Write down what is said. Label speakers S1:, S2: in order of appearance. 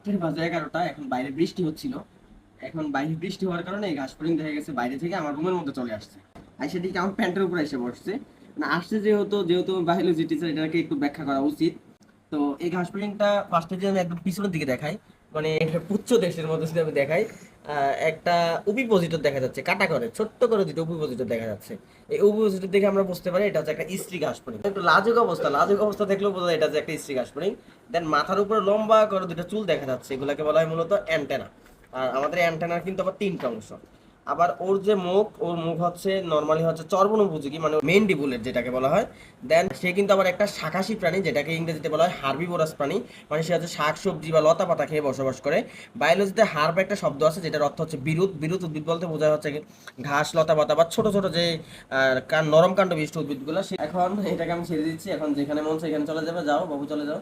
S1: রাতের বাজে এগারোটা, এখন বাইরে বৃষ্টি হচ্ছিল। এখন বাইরে বৃষ্টি হওয়ার কারণে এই ঘাস ফড়িং দেখা গেছে বাইরে থেকে, আমার রুমের মধ্যে চলে আসছে। আর সেদিকে আমার প্যান্টের উপরে এসে বসছে। না আসছে যেহেতু যেহেতু বায়োলজি টিচার এটাকে একটু ব্যাখ্যা করা উচিত। তো এই ঘাস ফড়িংটা ফার্স্টে যে আমি একদম পিছনের দিকে দেখাই। মানে একটা পুচ্ছ দেশের মধ্যে যদি আমি দেখাই একটা উপিপোজিটর দেখা যাচ্ছে, কাটা করে ছোট্ট করে দুটো উপিপোজিটর দেখা যাচ্ছে। এই উপিপোজিটর দেখে আমরা বুঝতে পারি এটা হচ্ছে একটা স্ত্রী ঘাস ফড়িং একটু লাজুক অবস্থা লাজুক অবস্থা দেখলেও বোঝা এটা যে একটা স্ত্রী ঘাস ফড়িং দেন মাথার উপরে লম্বা করে দুটো চুল দেখা যাচ্ছে, এগুলাকে বলা হয় মূলত অ্যান্টেনা। আর আমাদের অ্যান্টেনার কিন্তু আবার তিনটা অংশ। আবার ওর যে মুখ, ওর মুখ হচ্ছে নর্মালি হচ্ছে চর্বণ উপযোগী মানে মেন ডিবুলেট যেটাকে বলা হয়। দেন সে কিন্তু আবার একটা শাকাশী প্রাণী, যেটাকে ইংরেজিতে বলা হয় হার্বিভোরাস প্রাণী মানে সে হচ্ছে শাক, সবজি বা লতা পাতা খেয়ে বসবাস করে। বায়োলজিতে হার্ব একটা শব্দ আছে, যেটার অর্থ হচ্ছে বিরুৎ বিরুৎ উদ্ভিদ বলতে বোঝা হচ্ছে ঘাস, লতা পাতা বা ছোট ছোট যে নরম কাণ্ড বিশিষ্ট উদ্ভিদগুলো, সে- এখন এটাকে আমি ছেড়ে দিচ্ছি। এখন যেখানে মন সেখানে চলে যাবে। যাও, বাবু, চলে যাও।